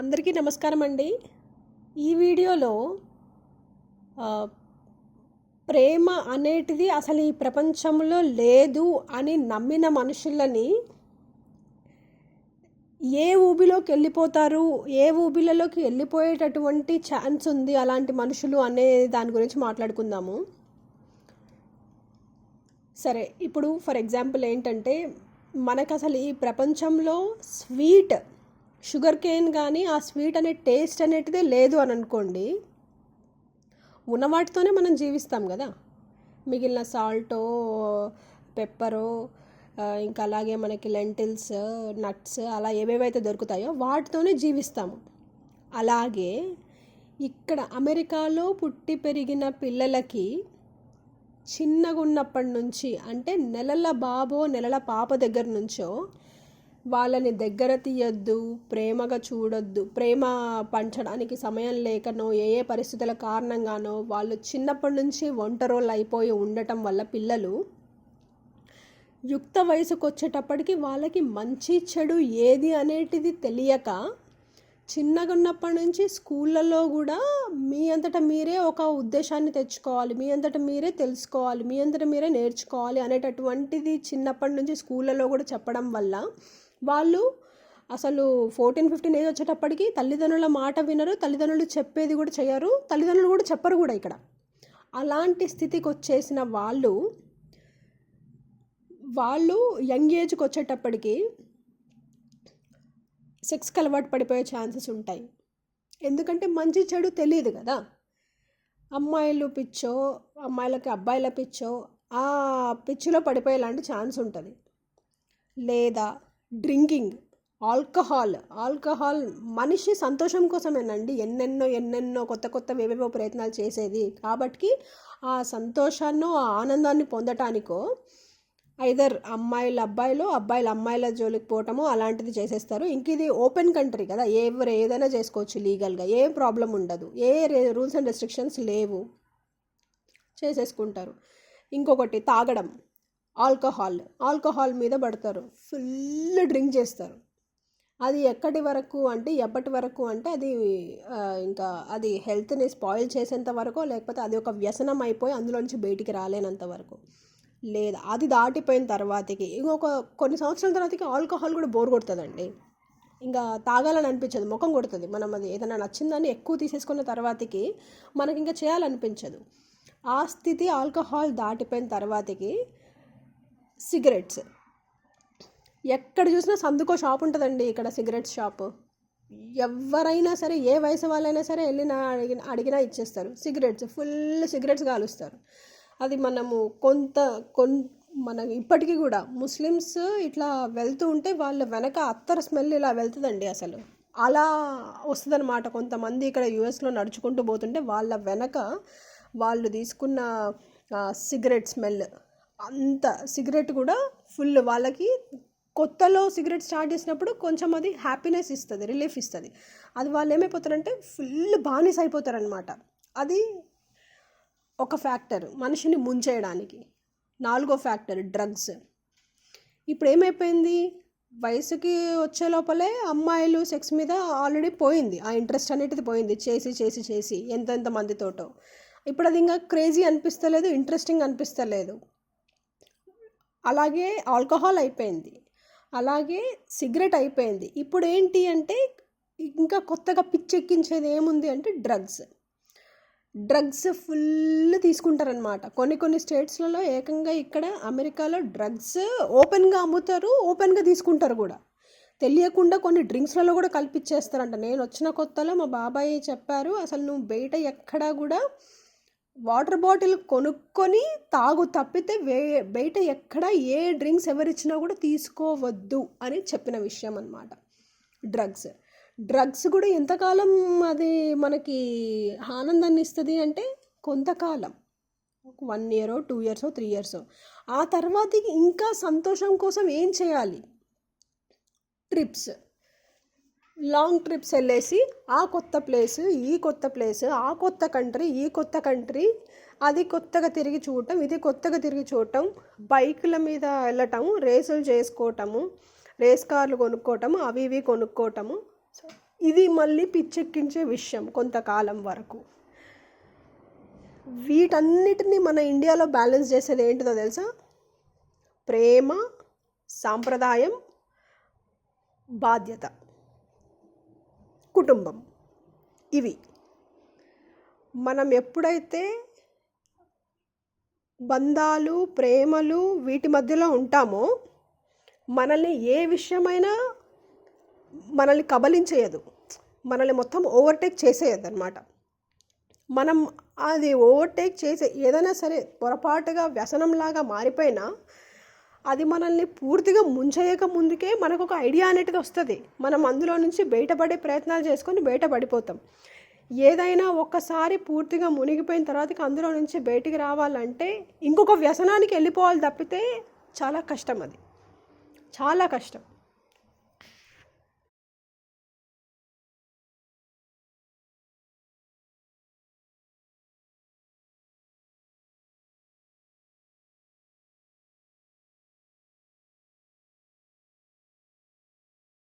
అందరికీ నమస్కారం అండి. ఈ వీడియోలో ప్రేమ అనేటిది అసలు ఈ ప్రపంచంలో లేదు అని నమ్మిన మనుషులని ఏ ఊబిలోకి వెళ్ళిపోతారు ఏ ఊబిలలోకి వెళ్ళిపోయేటటువంటి ఛాన్స్ ఉంది అలాంటి మనుషులు అనే దాని గురించి మాట్లాడుకుందాము. సరే ఇప్పుడు ఫర్ ఎగ్జాంపుల్ ఏంటంటే మనకు అసలు ఈ ప్రపంచంలో స్వీట్ షుగర్ కేన్ కానీ ఆ స్వీట్ అనే టేస్ట్ అనేటిదే లేదు అని అనుకోండి ఉన్న వాటితోనే మనం జీవిస్తాం కదా. మిగిలిన సాల్టో పెప్పరో ఇంకా అలాగే మనకి లెంటిల్స్ నట్స్ అలా ఏవేవైతే దొరుకుతాయో వాటితోనే జీవిస్తాము. అలాగే ఇక్కడ అమెరికాలో పుట్టి పెరిగిన పిల్లలకి చిన్నగా ఉన్నప్పటి నుంచి అంటే నెలల బాబో నెలల పాప దగ్గర నుంచో వాళ్ళని దగ్గర తీయొద్దు ప్రేమగా చూడొద్దు ప్రేమ పంచడానికి సమయం లేకనో ఏ ఏ పరిస్థితుల కారణంగానో వాళ్ళు చిన్నప్పటి నుంచి ఒంటరోళ్ళు అయిపోయి ఉండటం వల్ల పిల్లలు యుక్త వయసుకు వచ్చేటప్పటికి వాళ్ళకి మంచి చెడు ఏది అనేటిది తెలియక చిన్నగా ఉన్నప్పటి నుంచి స్కూళ్ళలో కూడా మీ అంతటా మీరే ఒక ఉద్దేశాన్ని తెచ్చుకోవాలి మీ అంతటా మీరే తెలుసుకోవాలి మీ అంతటా మీరే నేర్చుకోవాలి అనేటటువంటిది చిన్నప్పటి నుంచి స్కూళ్ళలో కూడా చెప్పడం వల్ల వాళ్ళు అసలు ఫోర్టీన్ ఫిఫ్టీన్ ఏజ్ వచ్చేటప్పటికి తల్లిదండ్రుల మాట వినరు తల్లిదండ్రులు చెప్పేది కూడా చేయరు తల్లిదండ్రులు కూడా చెప్పరు కూడా ఇక్కడ. అలాంటి స్థితికి వచ్చేసిన వాళ్ళు వాళ్ళు యంగ్ ఏజ్కి వచ్చేటప్పటికి సెక్స్కి అలవాటు పడిపోయే ఛాన్సెస్ ఉంటాయి. ఎందుకంటే మంచి చెడు తెలియదు కదా. అమ్మాయిలు పిచ్చో అమ్మాయిలకి అబ్బాయిల పిచ్చో ఆ పిచ్చిలో పడిపోయేలాంటి ఛాన్స్ ఉంటుంది. లేదా డ్రింకింగ్ ఆల్కహాల్. ఆల్కహాల్ మనిషి సంతోషం కోసమేనండి. ఎన్నెన్నో ఎన్నెన్నో కొత్త కొత్త ఏవేవో ప్రయత్నాలు చేసేది. కాబట్టి ఆ సంతోషాన్ని ఆ ఆనందాన్ని పొందటానికో ఐదర్ అమ్మాయిల అబ్బాయిలు అబ్బాయిలు అమ్మాయిల జోలికి పోవటము అలాంటిది చేసేస్తారు. ఇంక ఇది ఓపెన్ కంట్రీ కదా. ఎవరు ఏదైనా చేసుకోవచ్చు లీగల్గా. ఏ ప్రాబ్లం ఉండదు. ఏ రూల్స్ అండ్ రెస్ట్రిక్షన్స్ లేవు. చేసేసుకుంటారు. ఇంకొకటి తాగడం. ఆల్కహాల్ ఆల్కహాల్ మీద పడతారు. ఫుల్ డ్రింక్ చేస్తారు. అది ఎక్కడి వరకు అంటే ఎప్పటి వరకు అంటే అది ఇంకా అది హెల్త్ని స్పాయిల్ చేసేంత వరకు లేకపోతే అది ఒక వ్యసనం అయిపోయి అందులోంచి బయటికి రాలేనంత వరకు. లేదా అది దాటిపోయిన తర్వాతకి ఇంకొక కొన్ని సంవత్సరాల తర్వాతకి ఆల్కహాల్ కూడా బోర్ కొడుతుందండి. ఇంకా తాగాలని అనిపించదు ముఖం కొడుతుంది. మనం అది ఏదైనా నచ్చిందని ఎక్కువ తీసేసుకున్న తర్వాతకి మనకి ఇంకా చేయాలనిపించదు. ఆ స్థితి ఆల్కహాల్ దాటిపోయిన తర్వాతకి సిగరెట్స్. ఎక్కడ చూసినా సందుకో షాప్ ఉంటుందండి ఇక్కడ సిగరెట్స్ షాప్. ఎవరైనా సరే ఏ వయసు వాళ్ళైనా సరే వెళ్ళినా అడిగిన అడిగినా ఇచ్చేస్తారు. సిగరెట్స్ ఫుల్ సిగరెట్స్ కాలుస్తారు. అది మనము కొంత కొన్ మన ఇప్పటికీ కూడా ముస్లిమ్స్ ఇట్లా వెళ్తూ ఉంటే వాళ్ళ వెనక అత్తర స్మెల్ ఇలా వెళ్తుందండి అసలు. అలా వస్తుందన్నమాట. కొంతమంది ఇక్కడ యుఎస్లో నడుచుకుంటూ పోతుంటే వాళ్ళ వెనక వాళ్ళు తీసుకున్న సిగరెట్ స్మెల్. అంత సిగరెట్ కూడా ఫుల్ వాళ్ళకి కొత్తలో సిగరెట్ స్టార్ట్ చేసినప్పుడు కొంచెం అది హ్యాపీనెస్ ఇస్తుంది రిలీఫ్ ఇస్తుంది. అది వాళ్ళు ఏమైపోతారంటే ఫుల్ బానిస అయిపోతారనమాట అది ఒక ఫ్యాక్టర్ మనిషిని ముంచేయడానికి. నాలుగో ఫ్యాక్టర్ డ్రగ్స్. ఇప్పుడు ఏమైపోయింది? వయసుకి వచ్చే లోపలే అమ్మాయిలు సెక్స్ మీద ఆల్రెడీ పోయింది. ఆ ఇంట్రెస్ట్ అనేటిది పోయింది. చేసి చేసి చేసి ఎంతెంత మందితోటో. ఇప్పుడు అది ఇంకా క్రేజీ అనిపిస్తలేదు ఇంట్రెస్టింగ్ అనిపిస్తలేదు. అలాగే ఆల్కహాల్ అయిపోయింది. అలాగే సిగరెట్ అయిపోయింది. ఇప్పుడు ఏంటి అంటే ఇంకా కొత్తగా పిచ్చెక్కించేది ఏముంది అంటే డ్రగ్స్. డ్రగ్స్ ఫుల్ తీసుకుంటారనమాట కొన్ని కొన్ని స్టేట్స్లలో ఏకంగా ఇక్కడ అమెరికాలో డ్రగ్స్ ఓపెన్గా అమ్ముతారు ఓపెన్గా తీసుకుంటారు కూడా. తెలియకుండా కొన్ని డ్రింక్స్లలో కూడా కల్పించేస్తారంట. నేను వచ్చిన కొత్తలో మా బాబాయ్ చెప్పారు అసలు నువ్వు బయట ఎక్కడా కూడా వాటర్ బాటిల్ కొనుక్కొని తాగు తప్పితే వే బయట ఎక్కడ ఏ డ్రింక్స్ ఎవరిచ్చినా కూడా తీసుకోవద్దు అని చెప్పిన విషయం అనమాట డ్రగ్స్. డ్రగ్స్ కూడా ఎంతకాలం అది మనకి ఆనందాన్ని ఇస్తుంది అంటే కొంతకాలం. వన్ ఇయరో టూ ఇయర్సో త్రీ ఇయర్సో. ఆ తర్వాతకి ఇంకా సంతోషం కోసం ఏం చేయాలి? ట్రిప్స్. లాంగ్ ట్రిప్స్ వెళ్ళేసి ఆ కొత్త ప్లేస్ ఈ కొత్త ప్లేస్ ఆ కొత్త కంట్రీ ఈ కొత్త కంట్రీ అది కొత్తగా తిరిగి చూడటం ఇది కొత్తగా తిరిగి చూడటం బైకుల మీద వెళ్ళటం రేసులు చేసుకోవటము రేస్ కార్లు కొనుక్కోవటము అవి ఇవి కొనుక్కోవటము. ఇది మళ్ళీ పిచ్చెక్కించే విషయం కొంతకాలం వరకు. వీటన్నిటిని మన ఇండియాలో బ్యాలెన్స్ చేసేది ఏంటిదో తెలుసా? ప్రేమ సాంప్రదాయం బాధ్యత. కుటుంబం. ఇవి. మనం ఎప్పుడైతే బంధాలు ప్రేమలు వీటి మధ్యలో ఉంటామో మనల్ని ఏ విషయమైనా మనల్ని కబలించేయదు. మనల్ని మొత్తం ఓవర్టేక్ చేసేయదు అనమాట మనం అది ఓవర్టేక్ చేసే ఏదైనా సరే పొరపాటుగా వ్యసనంలాగా మారిపోయినా అది మనల్ని పూర్తిగా ముంచేయక ముందుకే మనకు ఒక ఐడియా అనేది వస్తుంది. మనం అందులో నుంచి బయటపడే ప్రయత్నాలు చేసుకొని బయటపడిపోతాం. ఏదైనా ఒక్కసారి పూర్తిగా మునిగిపోయిన తర్వాత అందులో నుంచి బయటికి రావాలంటే ఇంకొక వ్యసనానికి వెళ్ళిపోవాలి తప్పితే చాలా కష్టం అది. చాలా కష్టం.